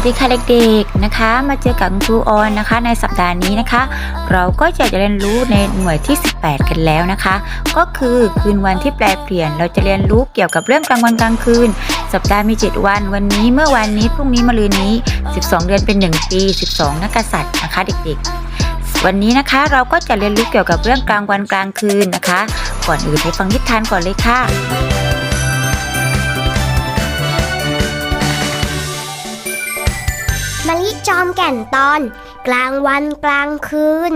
วัสดีค่ะเด็กๆนะคะ มาเจอกับครูออนนะคะ ในสัปดาห์นี้นะคะ เราก็จะเรียนรู้ในหน่วยที่ 18 กันแล้วนะคะ ก็คือคืนวันที่แปลเปลี่ยน เราจะเรียนรู้เกี่ยวกับเรื่องกลางวันกลางคืน สัปดาห์มี 7 วัน วันนี้เมื่อวันนี้พรุ่งนี้มะรืนนี้ 12 เดือนเป็น 1 ปี 12 นักกษัตริย์นะคะ เด็กๆ วันนี้นะคะเราก็จะเรียนรู้เกี่ยวกับเรื่องกลางวันกลางคืนนะคะ ก่อนอื่นไปฟังนิทานก่อนเลยค่ะ มะลิจอมแก่นตอน กลางวันกลางคืน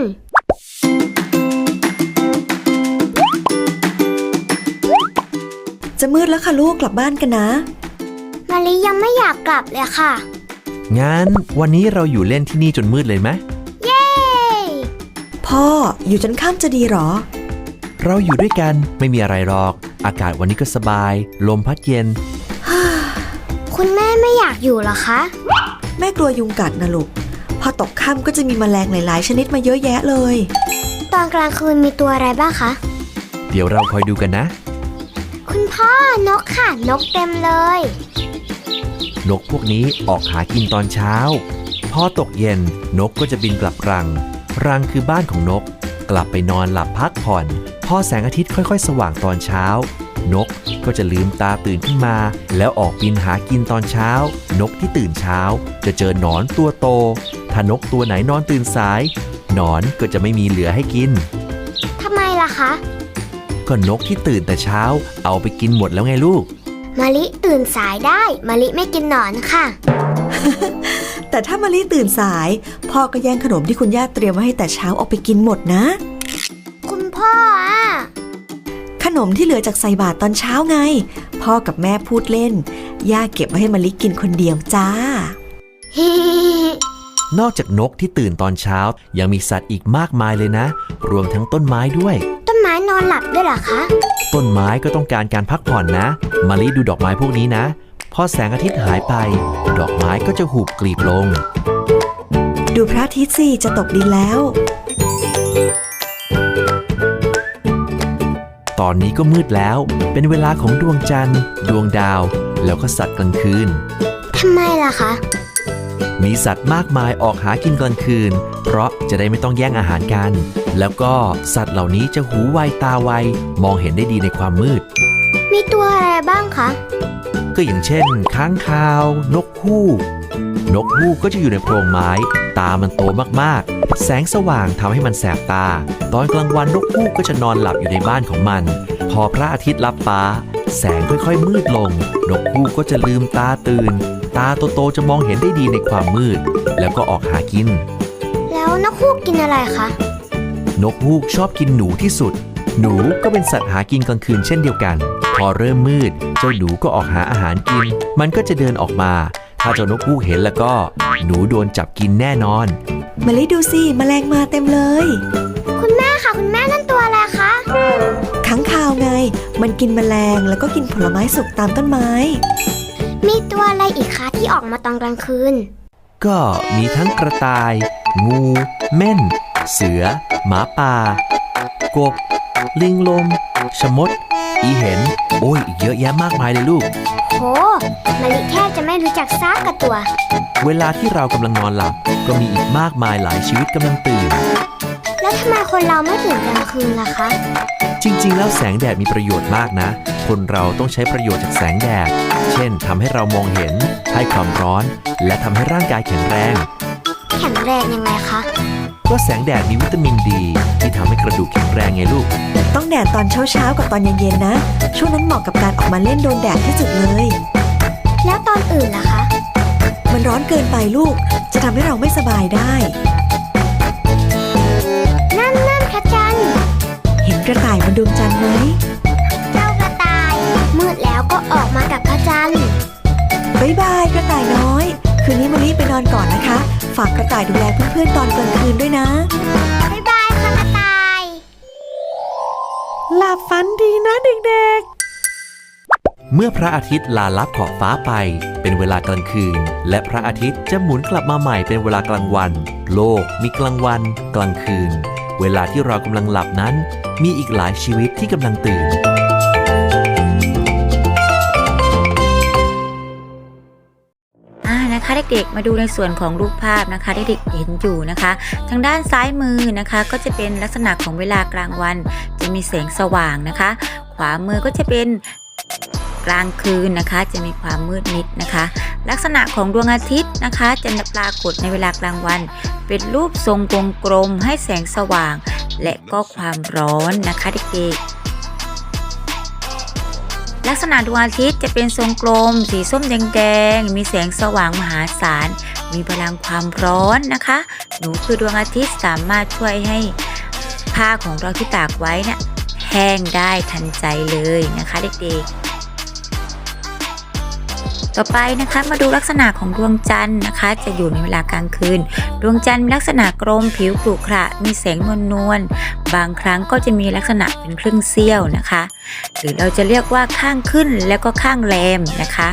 จะมืดแล้วค่ะลูกกลับบ้านกันนะ มะลิยังไม่อยากกลับเลยค่ะ งั้นวันนี้เราอยู่เล่นที่นี่จนมืดเลยไหมเย้ พ่ออยู่จนค่ำจะดีหรอ เราอยู่ด้วยกันไม่มีอะไรหรอก อากาศวันนี้ก็สบาย ลมพัดเย็น คุณแม่ไม่อยากอยู่เหรอคะ แม่กลัวยุงกัดนะลูก พอตกค่ำก็จะมีแมลงหลาย ๆ ชนิดมาเยอะแยะเลย ตอนกลางคืนมีตัวอะไรบ้างคะ เดี๋ยวเราคอยดูกันนะ คุณพ่อนกค่ะ นกเต็มเลย นกพวกนี้ออกหากินตอนเช้า พอตกเย็นนกก็จะบินกลับรัง รังคือบ้านของนก กลับไปนอนหลับพักผ่อน พอแสงอาทิตย์ค่อย ๆ สว่างตอนเช้า นกก็จะลืมตาตื่นขึ้นมา แล้วออกบินหากินตอนเช้า นกที่ตื่นเช้า จะเจอหนอนตัวโต ถ้านกตัวไหนนอนตื่นสาย หนอนก็จะไม่มีเหลือให้กินทำไมล่ะคะ ก็นกที่ตื่นแต่เช้า เอาไปกินหมดแล้วไงลูกมะลิตื่นสายได้มะลิไม่กินหนอนค่ะ แต่ถ้ามะลิตื่นสาย พ่อก็แย่งขนมที่คุณย่าเตรียมไว้ให้แต่เช้าออกไปกินหมดนะ นมที่เหลือจากใส่บาตรตอนเช้าไง พ่อกับแม่พูดเล่น ย่าเก็บไว้ให้มะลิกินคนเดียวจ้า นอกจากนกที่ตื่นตอนเช้า ยังมีสัตว์อีกมากมายเลยนะ รวมทั้งต้นไม้ด้วย ต้นไม้นอนหลับด้วยเหรอคะ ต้นไม้ก็ต้องการการพักผ่อนนะมาลิดูดอกไม้พวกนี้นะ พอแสงอาทิตย์หายไป ดอกไม้ก็จะหูบกลีบลง ดูพระอาทิตย์สิจะตกดินแล้ว ตอนนี้ก็มืดแล้ว เป็นเวลาของดวงจันทร์ ดวงดาว แล้วก็สัตว์กลางคืน ทำไมล่ะคะ มีสัตว์มากมายออกหากินกลางคืน เพราะจะได้ไม่ต้องแย่งอาหารกัน แล้วก็สัตว์เหล่านี้จะหูไวตาไว มองเห็นได้ดีในความมืด มีตัวอะไรบ้างคะ ก็อย่างเช่น ค้างคาว นกฮูก นกฮูกก็จะอยู่ในโพรงไม้ ตามันโตมากๆ แสงสว่างทำให้มันแสบตา ตอนกลางวันนกฮูกก็จะนอนหลับอยู่ในบ้านของมัน พอพระอาทิตย์ลับฟ้า แสงค่อยๆ มืดลง นกฮูกก็จะลืมตาตื่น ตาโตๆจะมองเห็นได้ดีในความมืด แล้วก็ออกหากิน แล้วนกฮูกกินอะไรคะ นกฮูกชอบกินหนูที่สุด หนูก็เป็นสัตว์หากินกลางคืนเช่นเดียวกัน พอเริ่มมืด เจ้าหนูก็ออกหาอาหารกิน มันก็จะเดินออกมา ถ้าเจ้านกฮูกเห็นแล้วก็ หนูโดนจับกินแน่นอนมะลิดูสิแมลงมาเต็มเลย คุณแม่ค่ะ คุณแม่นั่นตัวอะไรคะขังคาวไง มันกินแมลงแล้วก็กินผลไม้สุกตามต้นไม้ มีตัวอะไรอีกคะที่ออกมาตอนกลางคืน ก็มีทั้งกระต่าย งู เม่น เสือ หมาป่า กบ ลิงลมชะมด อีเห็น โอ้ยอีกเยอะแยะมากมายเลยลูก โหมะลิแทบจะไม่รู้จักซากกับตัว เวลาที่เรากำลังนอนหลับ ก็มีอีกมากมายหลายชีวิตกำลังตื่น แล้วทำไมคนเราไม่ตื่นกลางคืนล่ะคะ จริง ๆ แล้วแสงแดดมีประโยชน์มากนะ คนเราต้องใช้ประโยชน์จากแสงแดด เช่นทำให้เรามองเห็น ให้ความร้อน และทำให้ร่างกายแข็งแรง แข็งแรงยังไงคะ ก็แสงแดดมีวิตามินดี ที่ทำให้กระดูกแข็งแรงไงลูก ต้องแดดตอนเช้าเช้าๆกับตอนเย็นๆนะ ช่วงนั้นเหมาะกับการออกมาเล่นโดนแดดที่สุดเลย แล้วตอนอื่นล่ะคะ มันร้อนเกินไปลูก จะทำให้เราไม่สบายได้ นั่นนั่นพระจันทร์เห็นกระต่ายบนดวงจันทร์ไหม เจ้ากระต่าย มืดแล้วก็ออกมากับพระจันทร์บ๊ายบายกระต่ายน้อย คืนนี้มะลิไปนอนก่อนนะคะ ฝากกระต่ายดูแลเพื่อนๆตอนกลางคืนด้วยนะบ๊ายบายค่ะกระต่าย หลับฝันดีนะเด็ก เมื่อพระอาทิตย์ลาลับขอบฟ้าไป เป็นเวลากลางคืน และพระอาทิตย์จะหมุนกลับมาใหม่เป็นเวลากลางวัน โลกมีกลางวัน กลางคืน เวลาที่เรากำลังหลับนั้น มีอีกหลายชีวิตที่กำลังตื่น อ่านะคะเด็กๆ มาดูในส่วนของรูปภาพนะคะที่เด็กเห็นอยู่นะคะ ทางด้านซ้ายมือนะคะ ก็จะเป็นลักษณะของเวลากลางวัน จะมีแสงสว่างนะคะ ขวามือก็จะเป็น กลางคืนนะคะ จะมีความมืดมิดนะคะ ลักษณะของดวงอาทิตย์นะคะ จะปรากฏในเวลากลางวัน เป็นรูปทรงวงกลมให้แสงสว่าง และก็ความร้อนนะคะเด็กๆลักษณะดวงอาทิตย์จะเป็นทรงกลม สีส้มแดงๆมีแสงสว่างมหาศาลมีพลังความร้อนนะคะ หนูคือดวงอาทิตย์สามารถช่วยให้ผ้าของเราที่ตากไว้นี่ยแห้งได้ทันใจเลยนะคะเด็กๆ ต่อไปนะคะมาดูลักษณะของดวงจันทร์นะคะ จะอยู่ในเวลากลางคืน ดวงจันทร์มีลักษณะกลมผิวกรุขระมีแสงนวลนวลๆบางครั้งก็จะมีลักษณะเป็นครึ่งเสี้ยวนะคะ หรือเราจะเรียกว่าข้างขึ้นแล้วก็ข้างแรมนะคะ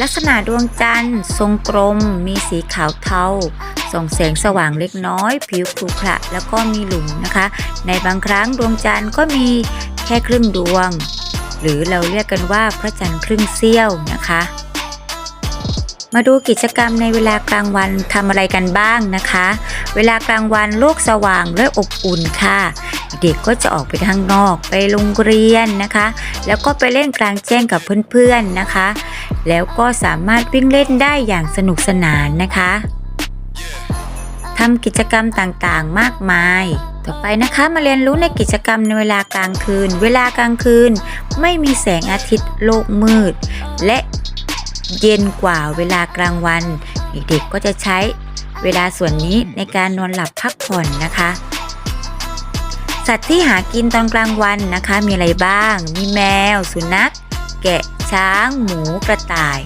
ลักษณะดวงจันทร์ทรงกลม มีสีขาวเทา ส่องแสงสว่างเล็กน้อย ผิวขรุขระแล้วก็มีหลุมนะคะ ในบางครั้งดวงจันทร์ก็มีแค่ครึ่งดวง หรือเราเรียกกันว่าพระจันทร์ครึ่งเสี้ยวนะคะ มาดูกิจกรรมในเวลากลางวันทำอะไรกันบ้างนะคะ เวลากลางวันโลกสว่างและอบอุ่นค่ะ เด็กก็จะออกไปข้างนอกไปโรงเรียนนะคะ แล้วก็ไปเล่นกลางแจ้งกับเพื่อนๆนะคะ แล้วก็สามารถวิ่งเล่นได้อย่างสนุกสนานนะคะ ทำกิจกรรมต่างๆ มากมาย ต่อไปนะคะมาเรียนรู้ในกิจกรรมในเวลากลางคืน เวลากลางคืน ไม่มีแสงอาทิตย์โลกมืด และเย็นกว่าเวลากลางวัน เด็กๆก็จะใช้เวลาส่วนนี้ในการนอนหลับพักผ่อนนะคะ สัตว์ที่หากินตอนกลางวันนะคะ มีอะไรบ้าง มีแมว สุนัข แกะช้าง หมูกระต่าย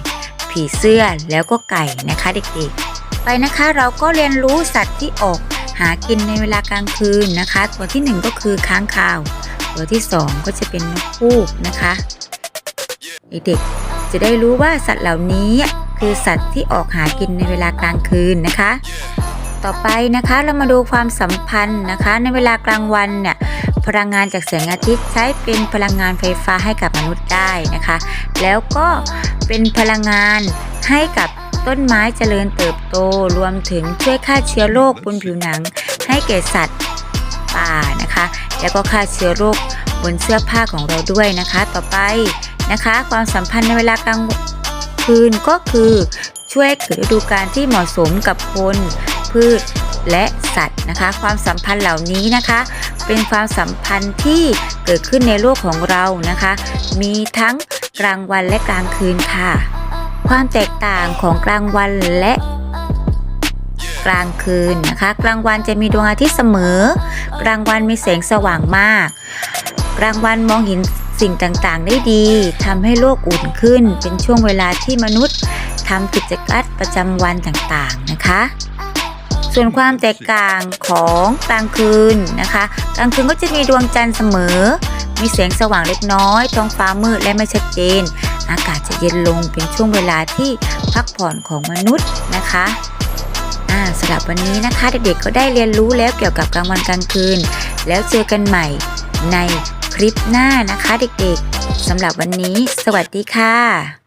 ผีเสื้อแล้วก็ไก่นะคะเด็กๆ ไปนะคะ เราก็เรียนรู้สัตว์ที่ออก หากินในเวลากลางคืนนะคะ ตัวที่หนึ่งก็คือค้างคาว ตัวที่สองก็จะเป็นนกฮูกนะคะเด็กๆจะได้รู้ว่าสัตว์เหล่านี้คือสัตว์ที่ออกหากินในเวลากลางคืนนะคะ ต่อไปนะคะเรามาดูความสัมพันธ์นะคะ ในเวลากลางวันเนี่ยพลังงานจากแสงอาทิตย์ใช้เป็นพลังงานไฟฟ้าให้กับมนุษย์ได้นะคะ แล้วก็เป็นพลังงานให้กับ ต้นไม้เจริญเติบโตรวมถึงช่วยฆ่าเชื้อโรคบนผิวหนัง ให้แก่สัตว์ป่านะคะ แล้วก็ฆ่าเชื้อโรคบนเสื้อผ้าของเราด้วยนะคะ ต่อไปนะคะ ความสัมพันธ์ในเวลากลางคืนก็คือช่วยให้เกิดฤดูกาลที่เหมาะสมกับคนพืชและสัตว์นะคะ ความสัมพันธ์เหล่านี้นะคะ เป็นความสัมพันธ์ที่เกิดขึ้นในโลกของเรานะคะ มีทั้งกลางวันและกลางคืนค่ะ ความแตกต่างของกลางวันและกลางคืนนะคะ กลางวันจะมีดวงอาทิตย์เสมอ กลางวันมีแสงสว่างมาก กลางวันมองเห็นสิ่งต่างๆ ได้ดีทำให้โลกอุ่นขึ้น เป็นช่วงเวลาที่มนุษย์ทำกิจกรรมประจำวันต่างๆนะคะ ส่วนความแตกต่างของกลางคืนนะคะ กลางคืนก็จะมีดวงจันทร์เสมอ มีแสงสว่างเล็กน้อย ท้องฟ้ามืดและไม่ชัดเจน อากาศจะเย็นลงเป็นช่วงเวลาที่พักผ่อนของมนุษย์นะคะสำหรับวันนี้นะคะเด็กๆก็ได้เรียนรู้แล้วเกี่ยวกับกลางวันกลางคืน แล้วเจอกันใหม่ในคลิปหน้านะคะเด็กๆสำหรับวันนี้ สวัสดีค่ะ